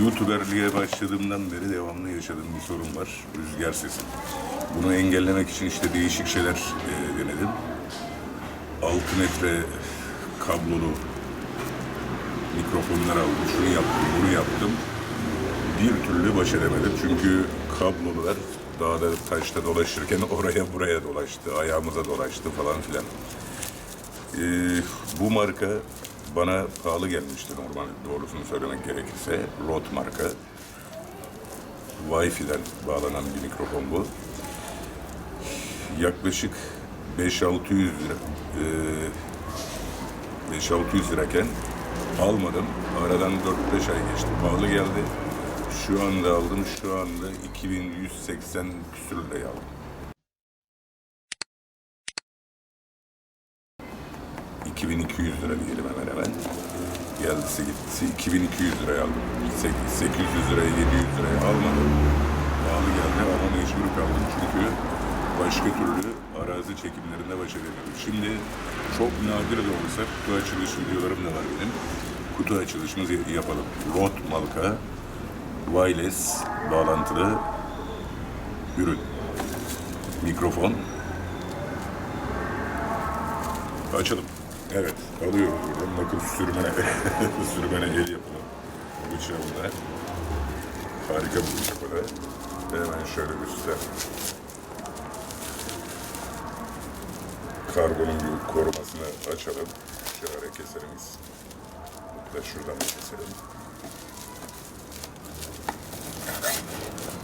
YouTuberliğe başladığımdan beri devamlı yaşadığım bir sorun var. Rüzgar sesi. Bunu engellemek için işte değişik şeyler e, denedim. 6 metre kablolu mikrofonlar aldım. Şunu yaptım, bunu yaptım. Bir türlü baş edemedim. Çünkü kablolular dağda taşta dolaşırken oraya buraya dolaştı. Ayağımıza dolaştı falan filan. Ee, bu marka bana pahalı gelmişti normal doğrusunu söylemek gerekirse. Rode marka. Wi-Fi'den bağlanan bir mikrofon bu. Yaklaşık 5-600 lira e, 5-600 liraken almadım. Aradan 4-5 ay geçti. Pahalı geldi. Şu anda aldım. Şu anda 2180 küsür liraya aldım. 2200 lira diyelim hemen hemen. Geldisi gittisi 2200 liraya aldım. 800 liraya 700 liraya almadım. Pahalı geldi ama mecbur kaldım çünkü başka türlü arazi çekimlerinde baş edemiyorum. Şimdi çok nadir de olsa kutu açılış videolarım da var benim. Kutu açılışımızı yapalım. Rode marka wireless bağlantılı ürün. Mikrofon. Açalım. Evet, alıyoruz buradan. Bakın sürmene, sürmene el yapımı bıçağımda. Harika bir bıçak da. Hemen şöyle üstten karbonun bir korumasını açalım. Şöyle keselim biz. Da şuradan da keselim.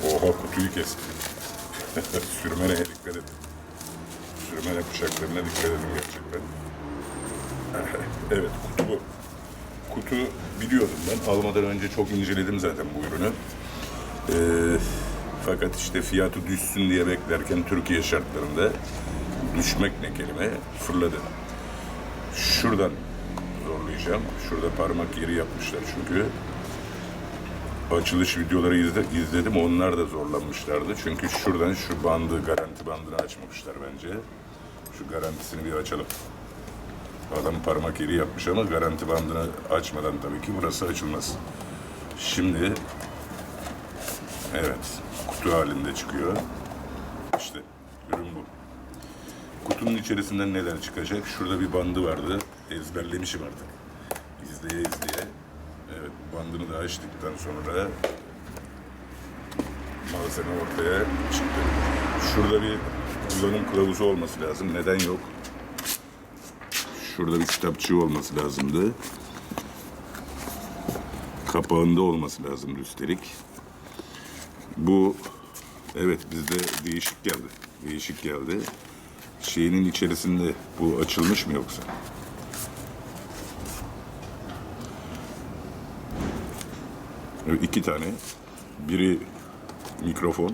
Oha kutuyu kestim. Sürmeneye dikkat edin. Sürmene bıçaklarına dikkat edin gerçekten. Evet kutu bu. Kutu biliyordum ben. Almadan önce çok inceledim zaten bu ürünü. Ee, fakat işte fiyatı düşsün diye beklerken Türkiye şartlarında düşmek ne kelime fırladı. Şuradan zorlayacağım. Şurada parmak yeri yapmışlar çünkü. Açılış videoları izle, izledim. Onlar da zorlanmışlardı. Çünkü şuradan şu bandı, garanti bandını açmamışlar bence. Şu garantisini bir açalım. Adam parmak yeri yapmış ama garanti bandını açmadan tabii ki burası açılmaz. Şimdi evet kutu halinde çıkıyor. İşte ürün bu. Kutunun içerisinden neler çıkacak? Şurada bir bandı vardı. Ezberlemişim artık. İzleye izleye. Evet bandını da açtıktan sonra malzeme ortaya çıktı. Şurada bir kullanım kılavuzu olması lazım. Neden yok? Şurada bir kitapçığı olması lazımdı. Kapağında olması lazımdı üstelik. Bu evet bizde değişik geldi. Değişik geldi. Şeyinin içerisinde bu açılmış mı yoksa? Evet, iki tane. Biri mikrofon.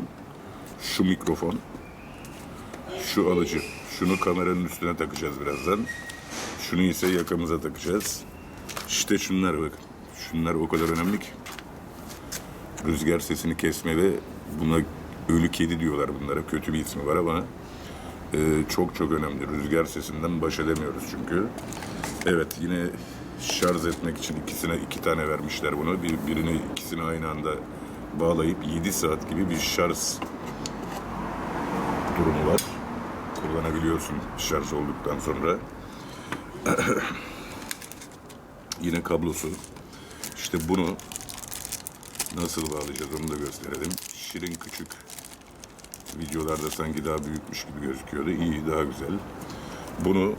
Şu mikrofon. Şu alıcı. Şunu kameranın üstüne takacağız birazdan. Şunu ise yakamıza takacağız. İşte şunlar bakın. Şunlar o kadar önemli ki. Rüzgar sesini kesmede buna ölü kedi diyorlar bunlara. Kötü bir ismi var ama e, çok çok önemli. Rüzgar sesinden baş edemiyoruz çünkü. Evet yine şarj etmek için ikisine iki tane vermişler bunu. Bir, birini ikisini aynı anda bağlayıp 7 saat gibi bir şarj durumu var. Kullanabiliyorsun şarj olduktan sonra. Yine kablosu. İşte bunu nasıl bağlayacağız onu da gösterelim. Şirin küçük videolarda sanki daha büyükmüş gibi gözüküyordu. İyi, daha güzel. Bunu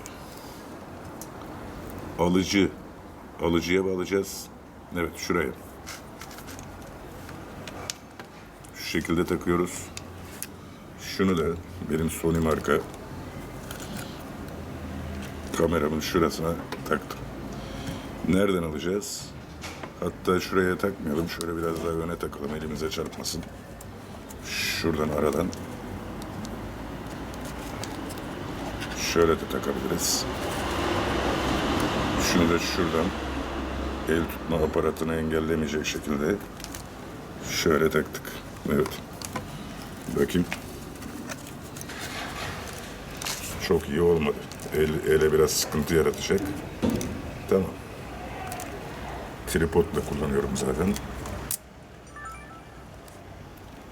alıcı alıcıya bağlayacağız. Evet, şuraya. Şu şekilde takıyoruz. Şunu da benim Sony marka kameramın şurasına taktım. Nereden alacağız? Hatta şuraya takmayalım. Şöyle biraz daha öne takalım. Elimize çarpmasın. Şuradan aradan. Şöyle de takabiliriz. Şunu da şuradan el tutma aparatını engellemeyecek şekilde şöyle taktık. Evet. Bakayım. Çok iyi olmadı. El, ele biraz sıkıntı yaratacak. Tamam. Tripodla kullanıyorum zaten.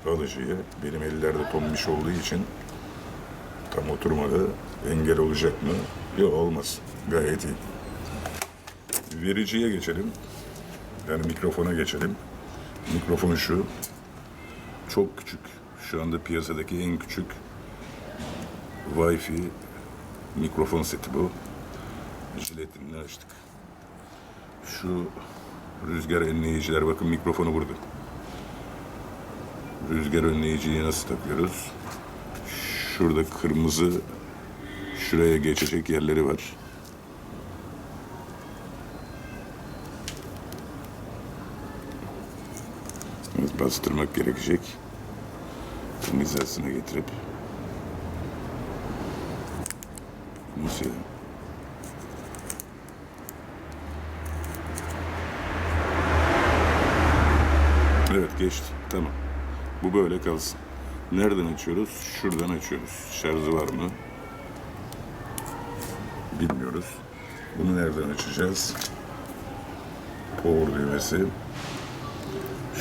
alıcıya. Benim ellerde tombiş olduğu için tam oturmadı. Engel olacak mı? Yok olmaz. Gayet iyi. Vericiye geçelim. Yani mikrofona geçelim. Mikrofon şu. Çok küçük. Şu anda piyasadaki en küçük Wi-Fi mikrofon seti bu. Jiletinle açtık. Şu rüzgar önleyiciler bakın mikrofonu burada. Rüzgar önleyiciyi nasıl takıyoruz? Şurada kırmızı şuraya geçecek yerleri var. Bastırmak gerekecek. Hizasına getirip Ya? Evet geçti. Tamam. Bu böyle kalsın. Nereden açıyoruz? Şuradan açıyoruz. Şarjı var mı? Bilmiyoruz. Bunu nereden açacağız? Power düğmesi.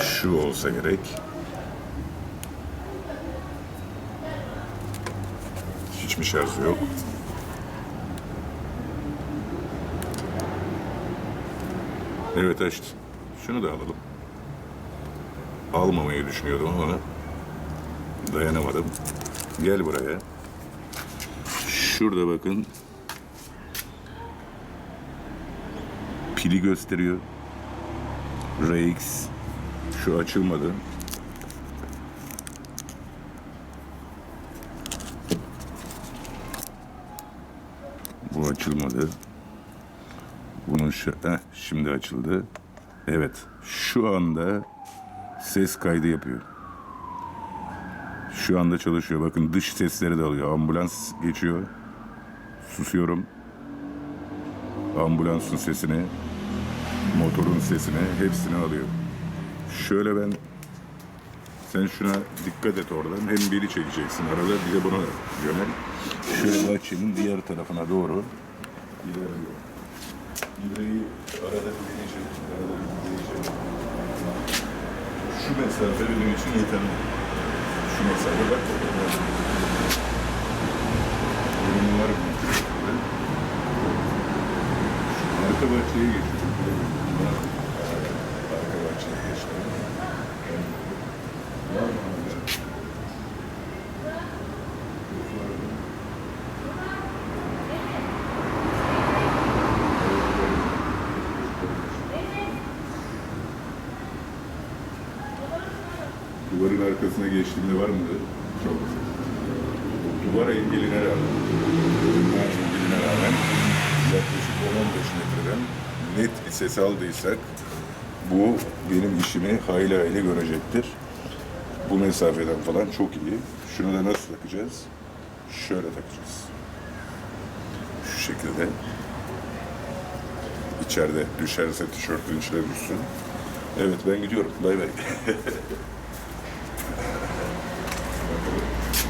Şu olsa gerek. Hiç mi şarjı yok? Evet açtı. Şunu da alalım. Almamayı düşünüyordum ama dayanamadım. Gel buraya. Şurada bakın. Pili gösteriyor. RX. Şu açılmadı. Bu açılmadı. Şu, heh, şimdi açıldı. Evet. Şu anda ses kaydı yapıyor. Şu anda çalışıyor. Bakın dış sesleri de alıyor. Ambulans geçiyor. Susuyorum. Ambulansın sesini, motorun sesini hepsini alıyor. Şöyle ben sen şuna dikkat et oradan. Hem biri çekeceksin arada bir de buna yönel. Şöyle bahçenin diğer tarafına doğru ilerliyor. İbreyi arada bir değişelim. Arada bir değişelim. Şu mesafe benim için yeterli. Şu mesafe bak. Mı? Arka bahçeye geçiyorum. Arka bahçeye geçtim. Duvarın geçtiğimde var mıydı? Çok. Duvar engeline rağmen, duvar engeline rağmen yaklaşık 10-15 metreden net bir ses aldıysak bu benim işimi hayli hayli görecektir. Bu mesafeden falan çok iyi. Şunu da nasıl takacağız? Şöyle takacağız. Şu şekilde. İçeride düşerse tişörtün içine düşsün. Evet ben gidiyorum. Bay bay.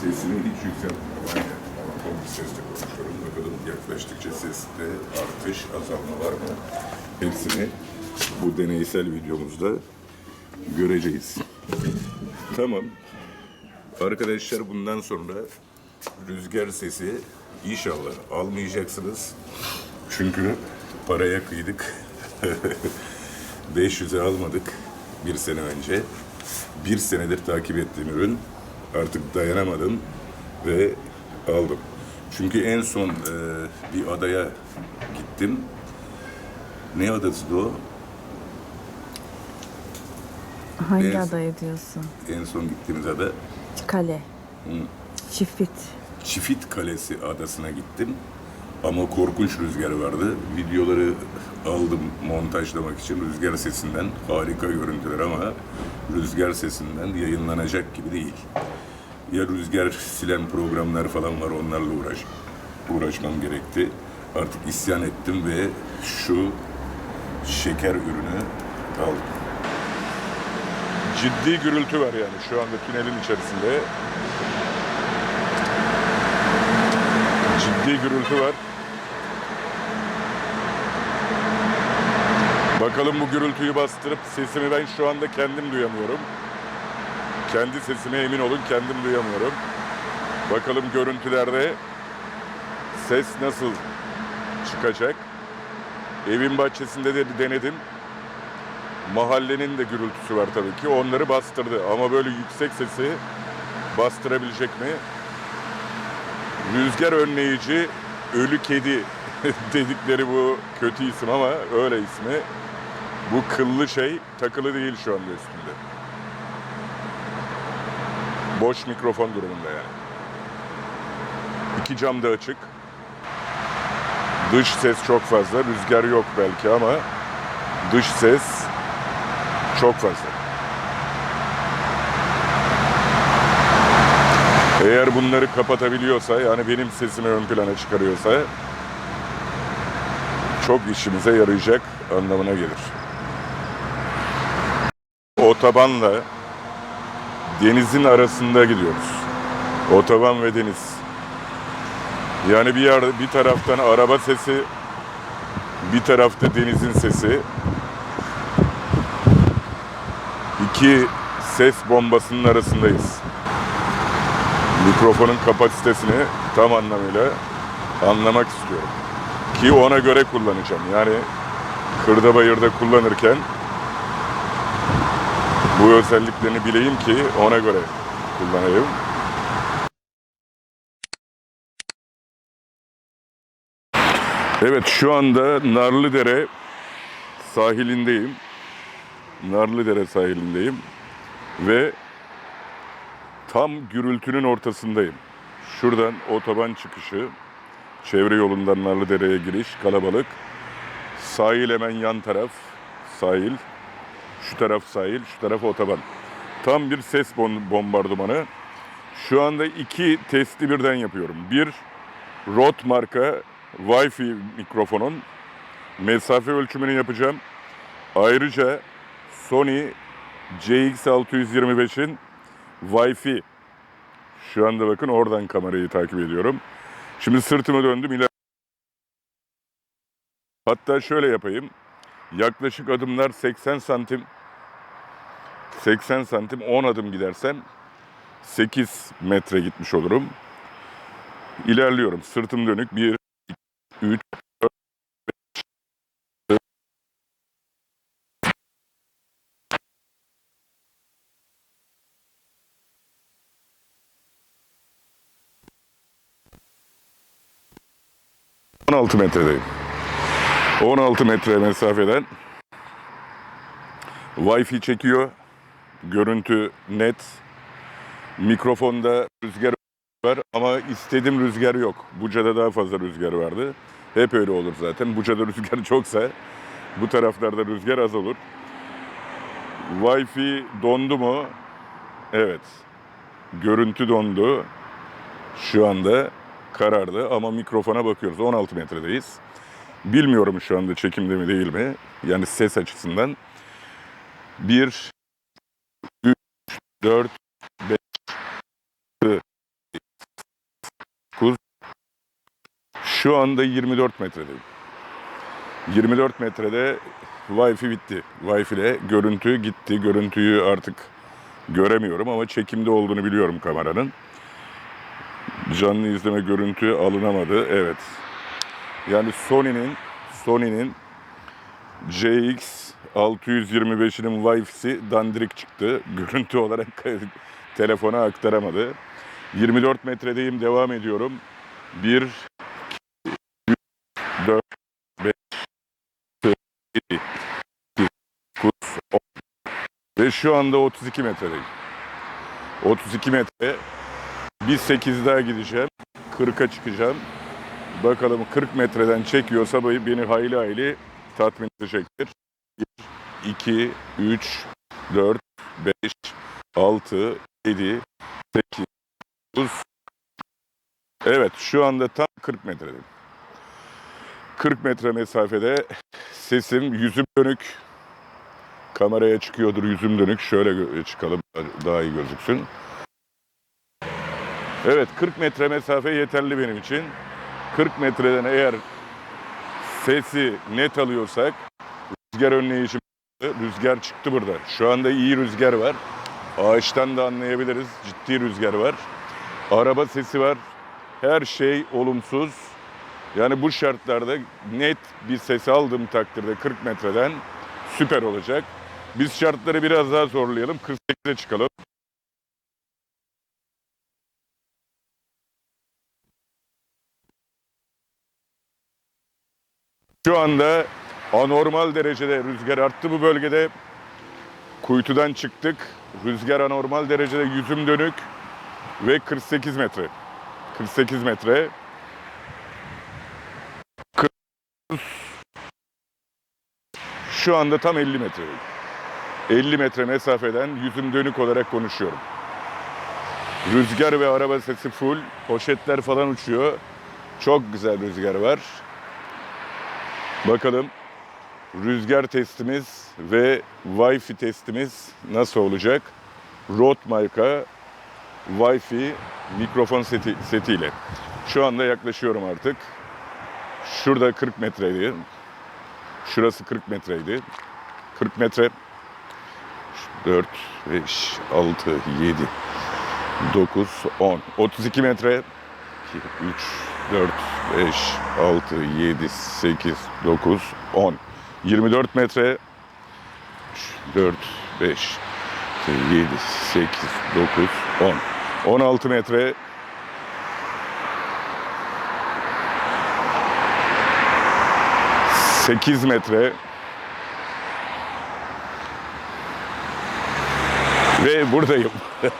Sesini hiç yükseltmiyorum. Aynen. Monoton bir sesle konuşuyorum. Bakalım yaklaştıkça seste artış, azalma var mı? Hepsini bu deneysel videomuzda göreceğiz. Tamam. Arkadaşlar bundan sonra rüzgar sesi inşallah almayacaksınız. Çünkü paraya kıydık. 500'e almadık bir sene önce. Bir senedir takip ettiğim ürün. Artık dayanamadım ve aldım. Çünkü en son e, bir adaya gittim. Ne adası o? Hangi Evet. adayı diyorsun? En son gittiğimiz ada Kale. Çifit. Çifit Kalesi adasına gittim. Ama korkunç rüzgar vardı. Videoları aldım montajlamak için rüzgar sesinden harika görüntüler ama rüzgar sesinden yayınlanacak gibi değil. ya rüzgar silen programlar falan var onlarla uğraş uğraşmam gerekti. Artık isyan ettim ve şu şeker ürünü aldım. Ciddi gürültü var yani şu anda tünelin içerisinde. Ciddi gürültü var. Bakalım bu gürültüyü bastırıp sesimi ben şu anda kendim duyamıyorum. Kendi sesime emin olun kendim duyamıyorum. Bakalım görüntülerde ses nasıl çıkacak. Evin bahçesinde de denedim. Mahallenin de gürültüsü var tabii ki. Onları bastırdı ama böyle yüksek sesi bastırabilecek mi? Rüzgar önleyici ölü kedi dedikleri bu kötü isim ama öyle ismi. Bu kıllı şey takılı değil şu anda üstünde. Boş mikrofon durumunda yani. İki cam da açık. Dış ses çok fazla. Rüzgar yok belki ama dış ses çok fazla. Eğer bunları kapatabiliyorsa yani benim sesimi ön plana çıkarıyorsa çok işimize yarayacak anlamına gelir. Otobanla denizin arasında gidiyoruz. Otoban ve deniz. Yani bir yerde bir taraftan araba sesi, bir tarafta denizin sesi. İki ses bombasının arasındayız. Mikrofonun kapasitesini tam anlamıyla anlamak istiyorum. Ki ona göre kullanacağım. Yani kırda bayırda kullanırken bu özelliklerini bileyim ki ona göre kullanayım. Evet şu anda Narlıdere sahilindeyim. Narlıdere sahilindeyim ve tam gürültünün ortasındayım. Şuradan otoban çıkışı, çevre yolundan Narlıdere'ye giriş kalabalık. Sahil hemen yan taraf, sahil. Şu taraf sahil, şu taraf otoban. Tam bir ses bom- bombardımanı. Şu anda iki testi birden yapıyorum. Bir, Rode marka Wi-Fi mikrofonun mesafe ölçümünü yapacağım. Ayrıca Sony CX625'in Wi-Fi. Şu anda bakın oradan kamerayı takip ediyorum. Şimdi sırtımı döndüm. iler- Hatta şöyle yapayım. Yaklaşık adımlar 80 santim. 80 santim 10 adım gidersem 8 metre gitmiş olurum. İlerliyorum. Sırtım dönük. 1, 3, 16 metredeyim. 16 metre mesafeden Wi-Fi çekiyor. Görüntü net. Mikrofonda rüzgar var ama istediğim rüzgar yok. Buca'da daha fazla rüzgar vardı. Hep öyle olur zaten. Buca'da rüzgar çoksa bu taraflarda rüzgar az olur. Wi-Fi dondu mu? Evet. Görüntü dondu. Şu anda karardı ama mikrofona bakıyoruz. 16 metredeyiz. Bilmiyorum şu anda çekimde mi değil mi? Yani ses açısından. 1, 3, 4, 5, 9, şu anda 24 metredeyim. 24 metrede Wi-Fi bitti. Wi-Fi ile görüntü gitti. Görüntüyü artık göremiyorum ama çekimde olduğunu biliyorum kameranın. Canlı izleme görüntü alınamadı. Evet. Yani Sony'nin Sony'nin CX 625'inin Wi-Fi'si dandirik çıktı. Görüntü olarak telefona aktaramadı. 24 metredeyim devam ediyorum. 1 2 3 4 5 6 7 9 10 ve şu anda 32 metredeyim. 32 metre bir 8 daha gideceğim. 40'a çıkacağım. Bakalım 40 metreden çekiyorsa beni hayli hayli tatmin edecektir. 1, 2, 3, 4, 5, 6, 7, 8, Evet şu anda tam 40 metredeyim. 40 metre mesafede sesim yüzüm dönük. Kameraya çıkıyordur yüzüm dönük. Şöyle çıkalım daha iyi gözüksün. Evet 40 metre mesafe yeterli benim için. 40 metreden eğer sesi net alıyorsak rüzgar önleyicim rüzgar çıktı burada. Şu anda iyi rüzgar var. Ağaçtan da anlayabiliriz. Ciddi rüzgar var. Araba sesi var. Her şey olumsuz. Yani bu şartlarda net bir ses aldığım takdirde 40 metreden süper olacak. Biz şartları biraz daha zorlayalım. 48'e çıkalım. Şu anda anormal derecede rüzgar arttı bu bölgede. Kuytudan çıktık. Rüzgar anormal derecede yüzüm dönük ve 48 metre. 48 metre. Kır- Şu anda tam 50 metre. 50 metre mesafeden yüzüm dönük olarak konuşuyorum. Rüzgar ve araba sesi full. Poşetler falan uçuyor. Çok güzel rüzgar var. Bakalım rüzgar testimiz ve Wi-Fi testimiz nasıl olacak? Rode marka Wi-Fi mikrofon seti, setiyle. Şu anda yaklaşıyorum artık. Şurada 40 metreydi. Şurası 40 metreydi. 40 metre. 4, 5, 6, 7, 9, 10. 32 metre. 2, 3, 4, 5, 6, 7, 8, 9, 10. 24 metre. 3, 4, 5, 7, 8, 9, 10. 16 metre. 8 metre. Ve buradayım.